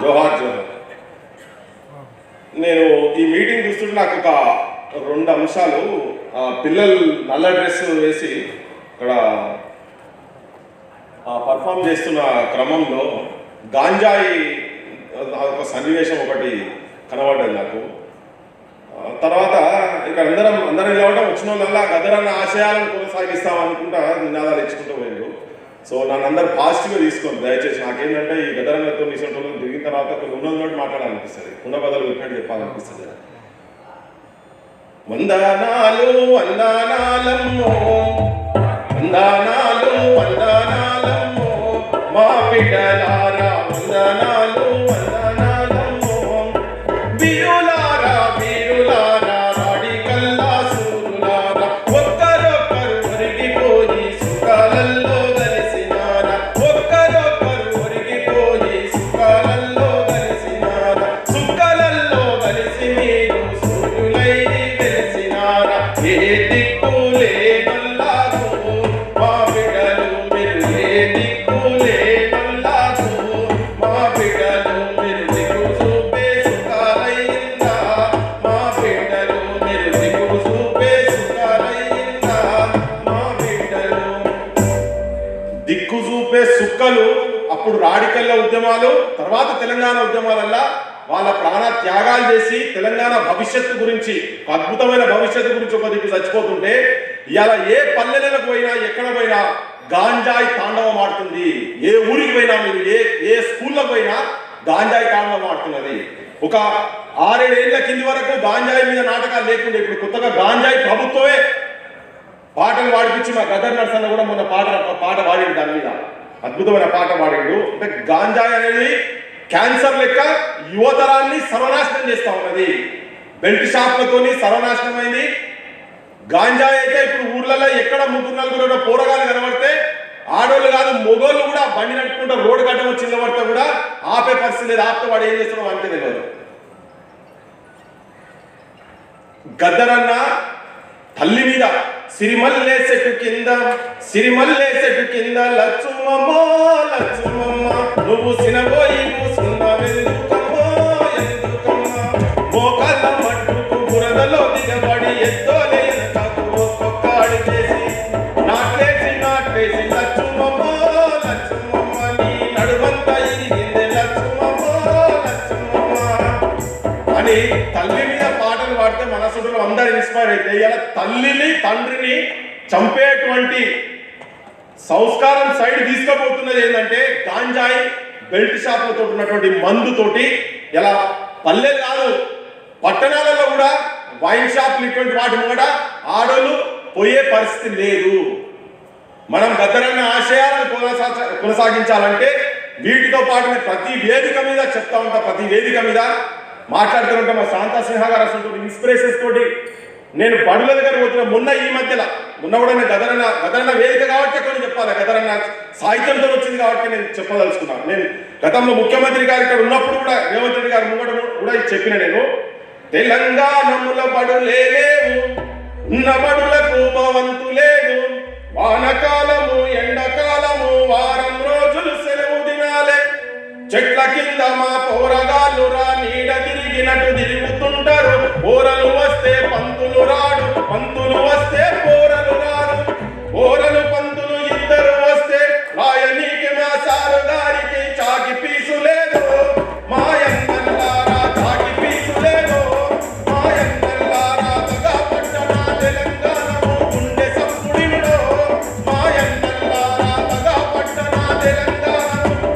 జోహార్ జోహార్. నేను ఈ మీటింగ్ చూస్తుంటే నాకు ఒక రెండు అంశాలు పిల్లలు నల్ల డ్రెస్ వేసి ఇక్కడ పర్ఫామ్ చేస్తున్న క్రమంలో గాంజాయి ఒక సన్నివేశం ఒకటి కనబడ్డది నాకు. తర్వాత ఇక్కడ అందరం అందరం నిలవడం వచ్చిన వాళ్ళ గదరన్న ఆశయాలను కొనసాగిస్తాం అనుకుంటా నినాదాలు ఇచ్చుకుంటూ పోయారు సో నన్ను అందరు పాజిటివ్గా తీసుకోండి దయచేసి. నాకేంటంటే ఈ గదరన్నతో నిసిన తిరిగిన తర్వాత కొన్ని ఉన్నది మాట్లాడాలనిపిస్తుంది. ఉన్న బదులు ఇక్కడ చెప్పాలనిపిస్తుంది. వందనాలు వందనాలమ్మో. వందనాలు వందనాలమ్మో. మా బిడ్డలారా వందనాలు. ఉద్యమాలు తర్వాత తెలంగాణ ఉద్యమాలల్లా వాళ్ళ ప్రాణ త్యాగాలు చేసి తెలంగాణ భవిష్యత్తు గురించి అద్భుతమైన భవిష్యత్తు గురించి ఒక దిక్కు చచ్చిపోతుంటే ఇలా ఏ పల్లెలకు పోయినా ఎక్కడ పోయినా గాంజాయి తాండవం ఆడుతుంది. ఏ ఊరికి పోయినా మీరు ఏ ఏ స్కూల్లో పోయినా గాంజాయి తాండవం ఆడుతున్నది. ఒక ఆరేడేళ్ళ కింది వరకు గాంజాయి మీద నాటకాలు లేకుండా ఇప్పుడు కొత్తగా గాంజాయి ప్రభుత్వమే పాటలు పాడిపించి మా గదర్ నర్సన్న కూడా మొన్న పాట పాట పాడింది దాని మీద. అద్భుతమైన పాట పాడాడు. అంటే గాంజాయి అనేది క్యాన్సర్ లెక్క యువతరాన్ని సర్వనాశనం చేస్తూ ఉన్నది. బెల్ట్ షాప్లతోని సర్వనాశనం అయింది గాంజాయి అయితే ఇప్పుడు ఊర్లలో ఎక్కడ ముగ్గురు నలుగురు పోరగాలు కనబడితే ఆడోళ్ళు కాదు మొగోళ్ళు కూడా బండి నడుపుకుంటే రోడ్డు గడ్డం వచ్చిన పడితే కూడా ఆపే పరిస్థితి లేదు. ఆపితే వాడు ఏం చేస్తున్నావు అంతే తెలియదు. గద్దరన్న తల్లి మీద సిరిమల్లే చెట్టు కింద సిరిమల్లే చెట్టు కింద లచ్చుమమ్మ లచ్చుమమ్మ నువ్వు సినబోయి కూసున్నవెందుకమ్మో ఎందుకమ్మా మోకాళ్ళ మట్టుకు బురదలో దిగబడి ఎత్తోలే నాకు ఒక్కొక్క అడిగేసి ఇన్స్పైర్ అయితే ఇలా తల్లిని తండ్రిని చంపేటువంటి సంస్కారం సైడ్ తీసుకుపోతున్నది ఏంటంటే గాంజాయి బెల్ట్ షాపులతో ఉన్నటువంటి మందుతోటి ఇలా పల్లె కాదు పట్టణాలలో కూడా వైన్ షాపులు ఇటువంటి వాటి కూడా ఆడోళ్ళు పోయే పరిస్థితి లేదు. మనం గద్దరన్న ఆశయాలను కొనసా- కొనసాగించాలంటే వీటితో పాటు ప్రతి వేదిక మీద చెప్తా ఉంటా ప్రతి వేదిక మీద మాట్లాడుతూ ఉంటా మా శాంతా సిన్హా గారు అసలు ఇన్స్పిరేషన్స్ తోటి. నేను బడుల దగ్గర వచ్చిన మొన్న ఈ మధ్యలో మొన్న కూడా నేను గదరన్న గదరన్న వేదిక కాబట్టి అక్కడ చెప్పాలి. గదరన్న సాహిత్యంతో వచ్చింది కాబట్టి నేను చెప్పదలుచుకున్నాను. నేను గతంలో ముఖ్యమంత్రి గారు ఇక్కడ ఉన్నప్పుడు కూడా రేవంత్ రెడ్డి గారు ముంగట కూడా ఇది చెప్పిన నేను తెలంగాణముల బడులేవు ఉన్న బడులకు భవంతు లేదు. వానకాలము ఎండకాలము వారం రోజులు సెలవు దినాలే. చెట్ల కింద మా పోరగాళ్ళు రా నీడ తిరిగినట్టు తిరుగుతుంటారు. పోరలు వస్తే పంతులు రాడు పంతులు వస్తే పోరలు రాడు. పోరలు పంతులు ఇద్దరు వస్తే రాయనీకి మా సారు గారికి చాకి పీసు లేదు. మాయందల్లారా చాకి పీసు లేదు. మాయందల్లారా పట్టణ గుండె మాయందల్లారా పట్టణ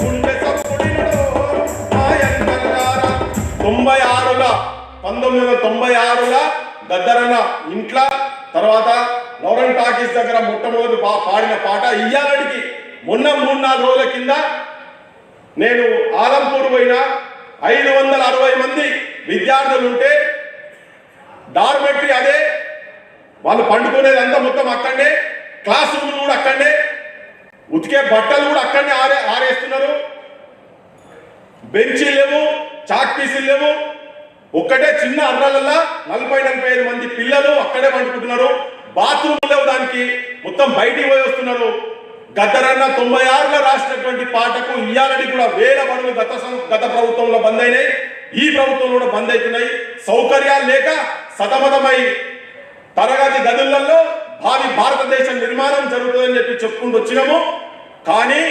గుండె మాయందల్లారా తొంభై ఆరుల పంతొమ్మిది వందల తొంభై ఆరుల గద్దరన్న ఇంట్లో తర్వాత నవరన్ టాకీస్ దగ్గర మొట్టమొదటి పా- పాడిన పాట ఇయ్యాలడికి. మొన్న మూడు నాలుగు రోజుల కింద నేను ఆలంపూర్ పోయిన ఐదు వందల అరవై మంది విద్యార్థులు ఉంటే డార్మెటరీ అదే. వాళ్ళు పండుకునేది అంతా మొత్తం అక్కడనే క్లాస్ రూమ్లు కూడా అక్కడనే ఉతికే బట్టలు కూడా అక్కడనే ఆరే ఆరేస్తున్నారు. బెంచీలు లేవు చాక్ పీసులు లేవు. ఒక్కటే చిన్న అర్రాలల్లా నలభై నలభై ఐదు మంది పిల్లలు అక్కడే పండుకుంటున్నారు. బాత్రూమ్ లేవు దానికి. మొత్తం బయటికి పోయి వస్తున్నారు. గద్దరన్న తొంభై ఆరులో రాసినటువంటి పాటకు ఇయ్యాలని కూడా వేల పనులు గత గత ప్రభుత్వంలో బంద్ అయినాయి. ఈ ప్రభుత్వంలో కూడా బంద్ అవుతున్నాయి సౌకర్యాలు లేక సతమతమై తరగతి గదులలో భావి భారతదేశం నిర్మాణం జరుగుతుందని చెప్పి చెప్పుకుంటూ వచ్చినాము. కానీ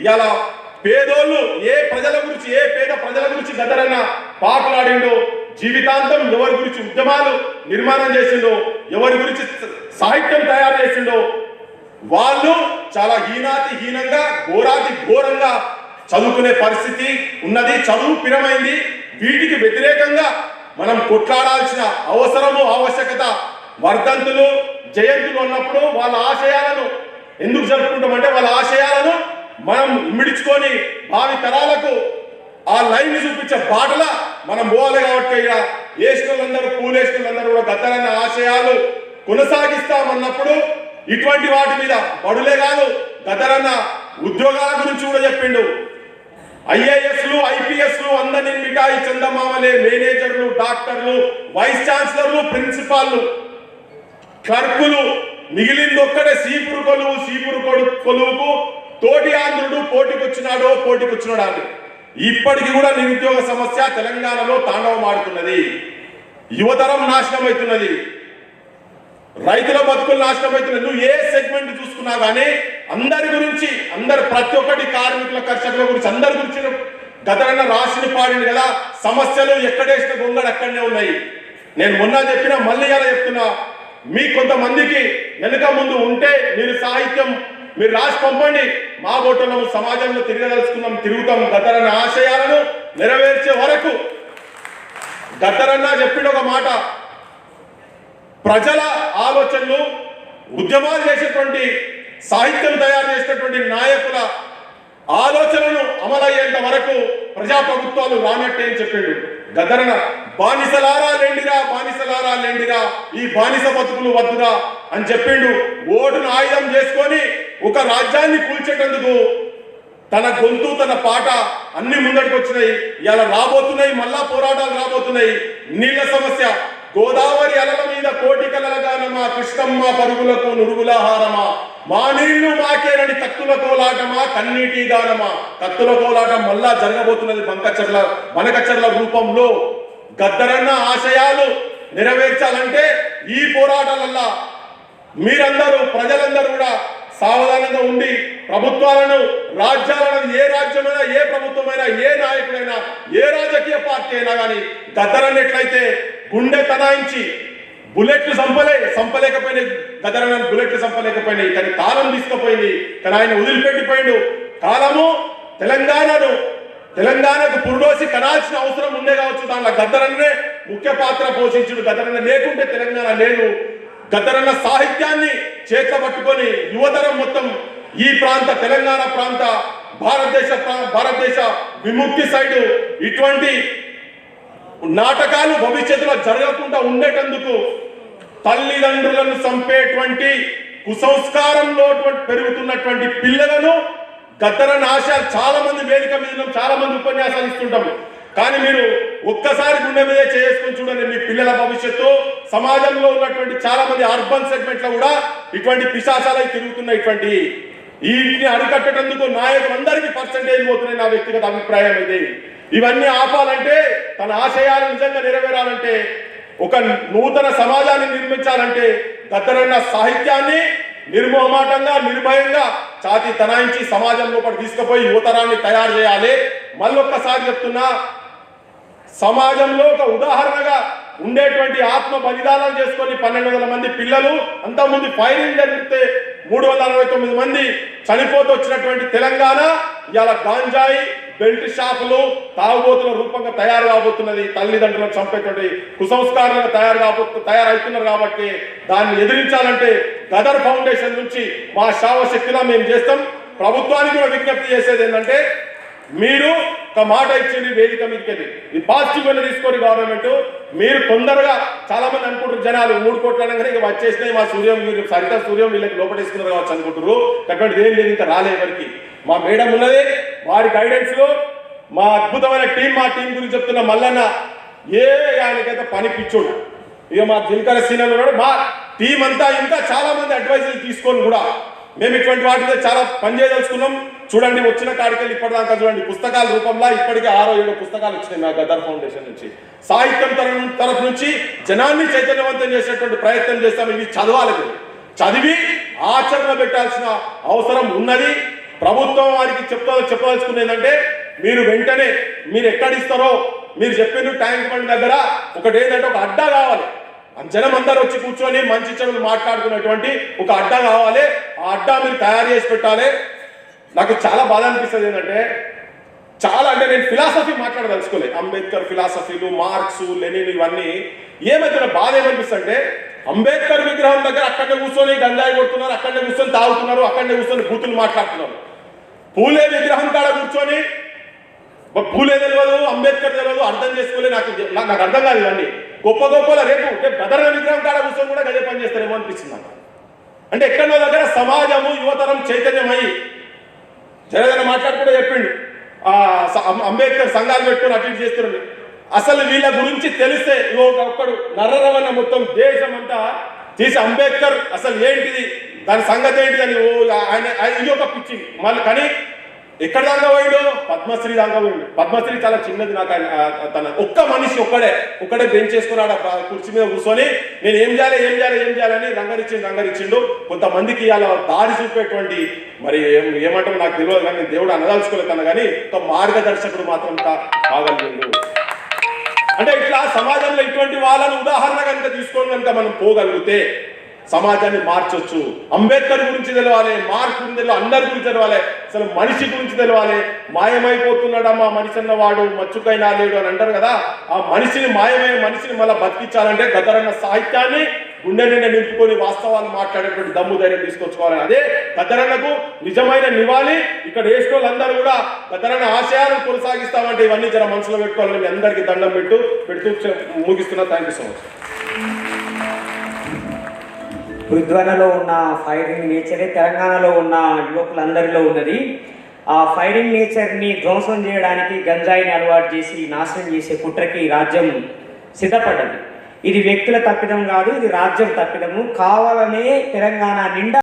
ఇలా పేదోళ్ళు ఏ ప్రజల గురించి ఏ పేద ప్రజల గురించి గద్దరన్న పాటలాడిండో జీవితాంతం ఎవరి గురించి ఉద్యమాలు నిర్మాణం చేసిండో ఎవరి గురించి సాహిత్యం తయారు చేసిండో వాళ్ళు చాలా హీనాతి హీనంగా ఘోరాతి ఘోరంగా చదువుకునే పరిస్థితి ఉన్నది చదువు పిరమైంది. వీటికి వ్యతిరేకంగా మనం కొట్లాడాల్సిన అవసరము ఆవశ్యకత వర్ధంతులు జయంతులు ఉన్నప్పుడు వాళ్ళ ఆశయాలను ఎందుకు జరుపుకుంటామంటే వాళ్ళ ఆశయాలను మనం ఇమిడించుకొని భావి తరాలకు ఆ లైన్ చూపించే బాటల మనం పోవాలి కాబట్టి ఇక వేసినోళ్ళందరూ పూలేసినోళ్ళందరూ కూడా గద్దరన్న ఆశయాలు కొనసాగిస్తామన్నప్పుడు ఇటువంటి వాటి మీద బడులే కాదు గతరన్న ఉద్యోగాల గురించి కూడా చెప్పిండు. ఐఏఎస్లు ఐపీఎస్లు అందరినీ మిఠాయి చందమామలే మేనేజర్లు డాక్టర్లు వైస్ ఛాన్సలర్లు ప్రిన్సిపాల్లు క్లర్కులు మిగిలింది ఒక్కడే సీపురు కొలువు సీపురు కొడు- కొలువుకు తోటి ఆంధ్రుడు పోటీకొచ్చినాడో పోటీకొచ్చినాడు అని. ఇప్పటికి కూడా నిరుద్యోగ సమస్య తెలంగాణలో తాండవమాడుతున్నది యువతరం నాశనం అవుతున్నది రైతుల బతుకులు నాశనం అవుతున్నాయి నువ్వు ఏ సెగ్మెంట్ చూసుకున్నా కానీ అందరి గురించి అందరు ప్రతి ఒక్కటి కార్మికుల కర్షకుల గురించి అందరి గురించి గతరన్న రాసిని పాడింది కదా. సమస్యలు ఎక్కడేసిన గొంగడు అక్కడనే ఉన్నాయి. నేను మొన్న చెప్పిన మళ్ళీ అలా చెప్తున్నా. మీ కొంతమందికి వెనుక ముందు ఉంటే మీరు సాహిత్యం మీరు రాసి పంపండి. మా ఓటర్లు సమాజంలో తిరగదలుచుకున్నాం తిరుగుతాం. గతరన్న ఆశయాలను నెరవేర్చే వరకు గద్దరన్న చెప్పిన ఒక మాట. ప్రజల ఆలోచనలు ఉద్యమాలు చేసేటువంటి సాహిత్యం తయారు చేసినటువంటి నాయకుల ఆలోచనను అమలయ్యేంత వరకు ప్రజా ప్రభుత్వాలు రానట్టే అని చెప్పిండు. గదరన బానిసలారా లేండిరా బానిసలారా లేండిరా ఈ బానిస బతుకులు వద్దురా అని చెప్పిండు. ఓటును ఆయుధం చేసుకొని ఒక రాజ్యాన్ని కూల్చేటందుకు తన గొంతు తన పాట అన్ని ముందటికి వచ్చినాయి. ఇలా రాబోతున్నాయి మళ్ళా పోరాటాలు రాబోతున్నాయి. నీళ్ళ సమస్య గోదావరి అలల మీద కోటి కలలగానమా కృష్ణమ్మ పరుగులకు నురుగులహారమా? మా నీళ్ళు మాకేనని కత్తుల కోలాటమా కన్నీటి దానమా కత్తుల కోలాటం మళ్ళా జరగబోతున్నది బంకచర్ల బనకచర్ల రూపంలో. గద్దరన్న ఆశయాలు నెరవేర్చాలంటే ఈ పోరాటాలల్లా మీరందరూ ప్రజలందరూ కూడా సావధానంగా ఉండి ప్రభుత్వాలను రాజ్యాలను ఏ రాజ్యమైనా ఏ ప్రభుత్వమైనా ఏ నాయకుడైనా ఏ రాజకీయ పార్టీ అయినా కానీ గద్దరన్నట్లయితే గుండె తనాయించి బుల్లెట్లు సంపలే సంపలేకపోయినాయి. గద్దరన్న బుల్లెట్లు సంపలేకపోయినాయి. కానీ కాలం తీసుకుపోయింది. కానీ ఆయన వదిలిపెట్టిపోయిండు. కాలము తెలంగాణను తెలంగాణకు పురుడోసి కనాల్సిన అవసరం ఉండే కావచ్చు. దానిలో గద్దరన్నే ముఖ్య పాత్ర పోషించుడు. గద్దరన్న లేకుంటే తెలంగాణ లేదు. గద్దరన్న సాహిత్యాన్ని చేత పట్టుకొని యువతరం మొత్తం ఈ ప్రాంత తెలంగాణ ప్రాంత భారతదేశ ప్రా- భారతదేశ విముక్తి సైడు ఇటువంటి నాటకాలు భవిష్యత్తులో జరగకుండా ఉండేటందుకు తల్లిదండ్రులను చంపేటువంటి కుసంస్కారంలో పెరుగుతున్నటువంటి పిల్లలను గద్దర నాశాలు చాలా మంది వేదిక మీద చాలా మంది ఉపన్యాసాలు ఇస్తుంటాము కానీ మీరు ఒక్కసారి గుండె మీద చేసుకొని చూడండి మీ పిల్లల భవిష్యత్తు. సమాజంలో ఉన్నటువంటి చాలా మంది అర్బన్ సెగ్మెంట్లో కూడా ఇటువంటి పిశాచాలై తిరుగుతున్నాయి ఇటువంటి వీటిని అరికట్టేటందుకు నాయకులందరికీ పర్సంటేజ్ పోతున్నాయి నా వ్యక్తిగత అభిప్రాయం ఇది. ఇవన్నీ ఆపాలంటే తన ఆశయాలు నిజంగా నెరవేరాలంటే ఒక నూతన సమాజాన్ని నిర్మించాలంటే గతరైన సాహిత్యాన్ని నిర్మోమాటంగా నిర్భయంగా ఛాతి తనాయించి సమాజం లోపల తీసుకుపోయి యువతరాన్ని తయారు చేయాలి. మళ్ళొక్కసారి చెప్తున్నా సమాజంలో ఒక ఉదాహరణగా ఉండేటువంటి ఆత్మ బలిదానాలు చేసుకొని పన్నెండు వందల మంది పిల్లలు అంతకుముందు ఫైరింగ్ జరిగితే మూడు వందల అరవై తొమ్మిది మంది చనిపోతూ వచ్చినటువంటి తెలంగాణ ఇవాళ గాంజాయి బెల్ట్ షాపులు తాగుబోతుల రూపంగా తయారు కాబోతున్నది. తల్లిదండ్రులను చంపేటువంటి కుసంస్కారాలుగా తయారు కాబో తయారవుతున్నారు కాబట్టి దాన్ని ఎదిరించాలంటే గదర్ ఫౌండేషన్ నుంచి మా శావశక్తిలా మేము చేస్తాం. ప్రభుత్వానికి కూడా విజ్ఞప్తి చేసేది ఏంటంటే మీరు ఒక మాట ఇచ్చింది వేదిక మీదకి. ఈ ఇది పాజిటివ్గా తీసుకొని గవర్నమెంట్. మీరు తొందరగా చాలా మంది అనుకుంటారు జనాలు మూడు కోట్ల అనగానే ఇక వచ్చేసినాయి మా సూర్యం మీరు సరిత సూర్యం వీళ్ళకి లోపటేసుకున్నారు కావచ్చు అనుకుంటారు అటువంటిది ఏం లేదు ఇంకా రాలే ఎవరికి. మా మేడం ఉన్నది వారి గైడెన్స్లో మా అద్భుతమైన టీం మా టీం గురించి చెప్తున్న మల్లన్న ఏ ఆయనకైతే పని పిచ్చోడు. ఇక మా దినకర సీనియర్ ఉన్నాడు మా టీం అంతా ఇంకా చాలా మంది అడ్వైజులు తీసుకొని కూడా మేము ఇటువంటి వాటిలో చాలా పనిచేయదలుచుకున్నాం. చూడండి వచ్చిన కాడికెళ్ళి ఇప్పటిదాకా చూడండి పుస్తకాల రూపంలో ఇప్పటికే ఆరో ఏడు పుస్తకాలు వచ్చినాయి మా గదర్ ఫౌండేషన్ నుంచి. సాహిత్యం తరఫు తరఫు నుంచి జనాన్ని చైతన్యవంతం చేసేటువంటి ప్రయత్నం చేస్తాం. ఇవి చదవాలి. చదివి ఆచరణ పెట్టాల్సిన అవసరం ఉన్నది. ప్రభుత్వం వారికి చెప్తా చెప్పదలుచుకున్నది ఏంటంటే మీరు వెంటనే మీరు ఎక్కడిస్తారో మీరు చెప్పిన ట్యాంక్ బండ్ దగ్గర ఒకటి ఏంటంటే ఒక అడ్డా కావాలి. జనం అందరూ వచ్చి కూర్చొని మంచి చెడులు మాట్లాడుకునేటువంటి ఒక అడ్డా కావాలి. ఆ అడ్డా మీరు తయారు చేసి పెట్టాలి. నాకు చాలా బాధ అనిపిస్తుంది ఏంటంటే చాలా అంటే నేను ఫిలాసఫీ మాట్లాడదలుచుకోలే. అంబేద్కర్ ఫిలాసఫీలు మార్క్స్ లెనిన్ ఇవన్నీ ఏమైతే బాధ ఏమనిపిస్తుంది అంటే అంబేద్కర్ విగ్రహం దగ్గర అక్కడనే కూర్చొని గంజాయి కొడుతున్నారు అక్కడనే కూర్చొని తాగుతున్నారు అక్కడనే కూర్చొని బూతులు మాట్లాడుతున్నారు. పూలే విగ్రహం కాడ కూర్చొని పూలే తెలియదు అంబేద్కర్ తెలియదు అర్థం చేసుకోలే నాకు నాకు నాకు అర్థం కాదు ఇవన్నీ. గొప్ప గొప్పల రేపు రేపు విగ్రహం కాడ కూర్చొని కూడా గదే పని చేస్తారేమో అనిపిస్తుంది నాకు. అంటే ఎక్కడో దగ్గర సమాజము యువతరం చైతన్యమై జగన్ మాట్లాడుకుంటే చెప్పిండు. ఆ అంబేద్కర్ సంఘాలు పెట్టుకుని అటెండ్ చేస్తున్నాడు అసలు వీళ్ళ గురించి తెలిస్తే ఇగో ఒక- ఒక్కడు మొత్తం దేశం అంతా తీసి అంబేద్కర్ అసలు ఏంటిది దాని సంగతి ఏంటిది అని ఓ ఆయన ఆయన ఇది ఒక పిచ్చి. మళ్ళీ కానీ ఎక్కడ దాకా పోయిండు? పద్మశ్రీ దాకా పోయిండు. పద్మశ్రీ చాలా చిన్నది నాకు తన ఒక్క మనిషి ఒక్కడే ఒక్కడే బెంచ్ చేసుకున్నాడు ఆ కుర్చీ మీద కూర్చొని నేను ఏం చేయాలి ఏం చేయాలి ఏం చేయాలని రంగరిచ్చిండు రంగరిచ్చిండు కొంతమందికి ఇలా దారి చూపేటువంటి మరి ఏం ఏమంటామో నాకు తెలియదు కానీ దేవుడు అనదలుచుకోలేదు కానీ ఒక మార్గదర్శకుడు మాత్రం కాగలిగిండు. అంటే ఇట్లా సమాజంలో ఇటువంటి వాళ్ళని ఉదాహరణ కనుక తీసుకొని కనుక మనం పోగలిగితే సమాజాన్ని మార్చొచ్చు. అంబేద్కర్ గురించి తెలవాలి మార్క్ గురించి తెలవాలి అందరి గురించి తెలవాలి. అసలు మనిషి గురించి తెలవాలి. మాయమైపోతున్నాడమ్మా మనిషి అన్నవాడు మచ్చుకైనా లేడు అని అంటారు కదా. ఆ మనిషిని మాయమయ్యే మనిషిని మళ్ళీ బతికించాలంటే గదరన్న సాహిత్యాన్ని గుండె నిండా నింపుకొని వాస్తవాలు మాట్లాడేటువంటి దమ్ము ధైర్యం తీసుకొచ్చుకోవాలని అదే గద్దరన్నకు నిజమైన నివాళి. ఇక్కడ వేసిన వాళ్ళందరూ కూడా గద్దరన్న ఆశయాలను కొనసాగిస్తామంటే ఇవన్నీ జర మనసులో పెట్టుకోవాలని మీ అందరికీ దండం పెట్టు పెడుతూ ముగిస్తున్నా. థ్యాంక్ యూ సో మచ్ ఉద్వనలో ఉన్న ఫైరింగ్ నేచరే తెలంగాణలో ఉన్న యువకులందరిలో ఉన్నది. ఆ ఫైరింగ్ నేచర్ని ధ్వంసం చేయడానికి గంజాయిని అలవాటు చేసి నాశనం చేసే కుట్రకి రాజ్యం సిద్ధపడ్డది. ఇది వ్యక్తుల తప్పిదం కాదు ఇది రాజ్యం తప్పిదము. కావాలనే తెలంగాణ నిండా